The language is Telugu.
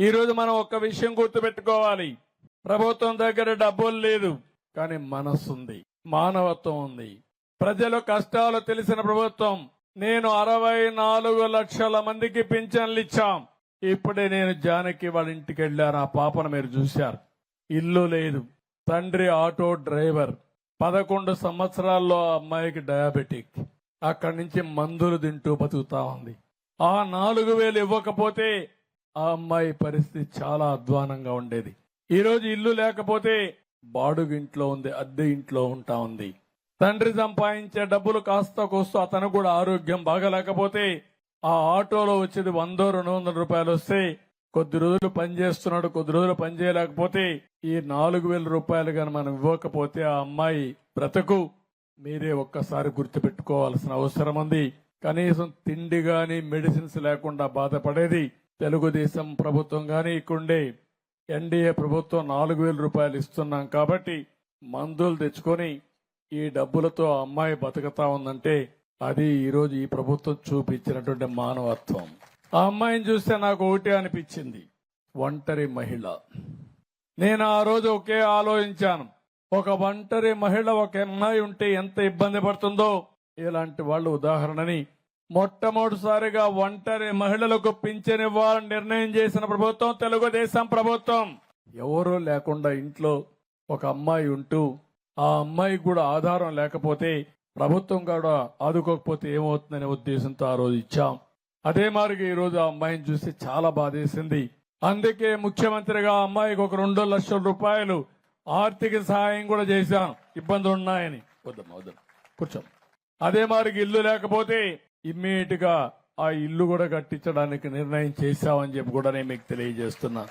ఈరోజు మనం ఒక్క విషయం గుర్తుపెట్టుకోవాలి. ప్రభుత్వం దగ్గర డబ్బులు లేదు కానీ మనస్సు ఉంది మానవత్వం ఉంది. ప్రజల కష్టాలు తెలిసిన ప్రభుత్వం నేను అరవై నాలుగు లక్షల మందికి పింఛన్లు ఇచ్చాం. ఇప్పుడే నేను జానకి వాళ్ళ ఇంటికి వెళ్ళాను ఆ పాపను మీరు చూశారు. ఇల్లు లేదు తండ్రి ఆటో డ్రైవర్ పదకొండు సంవత్సరాల్లో ఆ అమ్మాయికి డయాబెటిక్ అక్కడి నుంచి మందులు తింటూ బతుకుతా ఉంది. ఆ నాలుగు వేలు ఇవ్వకపోతే ఆ అమ్మాయి పరిస్థితి చాలా అధ్వానంగా ఉండేది. ఈరోజు ఇల్లు లేకపోతే బాడుగు ఇంట్లో ఉంది అద్దె ఇంట్లో ఉంటా ఉంది. తండ్రి సంపాదించే డబ్బులు కాస్త కోస్తూ అతను కూడా ఆరోగ్యం బాగలేకపోతే ఆ ఆటోలో వచ్చేది వందో రెండు వందల రూపాయలు వస్తే కొద్ది రోజులు పనిచేస్తున్నాడు కొద్ది రోజులు పని చేయలేకపోతే ఈ నాలుగు వేల రూపాయలు కానీ మనం ఇవ్వకపోతే ఆ అమ్మాయి బ్రతకు. మీరే ఒక్కసారి గుర్తుపెట్టుకోవాల్సిన అవసరం ఉంది. కనీసం తిండి కానీ మెడిసిన్స్ లేకుండా బాధపడేది తెలుగుదేశం ప్రభుత్వం కానీ ఇక్కడుండే ఎన్డీఏ ప్రభుత్వం నాలుగు వేల రూపాయలు ఇస్తున్నాం కాబట్టి మందులు తెచ్చుకొని ఈ డబ్బులతో ఆ అమ్మాయి బతుకుతా ఉందంటే అది ఈరోజు ఈ ప్రభుత్వం చూపించినటువంటి మానవత్వం. ఆ అమ్మాయిని చూస్తే నాకు ఒకటే అనిపించింది. ఒంటరి మహిళ. నేను ఆ రోజు ఒకే ఆలోచించాను. ఒక ఒంటరి మహిళ ఒక అమ్మాయి ఉంటే ఎంత ఇబ్బంది పడుతుందో? ఇలాంటి వాళ్ళు ఉదాహరణని మొట్టమొదటిసారిగా ఒంటరి మహిళలకు పింఛన్ ఇవ్వాలని నిర్ణయం చేసిన ప్రభుత్వం తెలుగుదేశం ప్రభుత్వం. ఎవరూ లేకుండా ఇంట్లో ఒక అమ్మాయి ఉంటూ ఆ అమ్మాయికి కూడా ఆధారం లేకపోతే ప్రభుత్వం కూడా ఆదుకోకపోతే ఏమవుతుందనే ఉద్దేశంతో ఆ రోజు ఇచ్చాం. అదే మారిగా ఈ రోజు ఆ అమ్మాయిని చూసి చాలా బాధేసింది. అందుకే ముఖ్యమంత్రిగా ఆ అమ్మాయికి ఒక రెండు లక్షల రూపాయలు ఆర్థిక సహాయం కూడా చేశాను ఇబ్బందులు ఉన్నాయని వద్దమ్మా. వద్దాం కూర్చో. అదే మారికి ఇల్లు లేకపోతే ఇమ్మీడియట్గా ఆ ఇల్లు కూడా కట్టించడానికి నిర్ణయం చేశామని చెప్పి కూడా నేను మీకు తెలియజేస్తున్నా.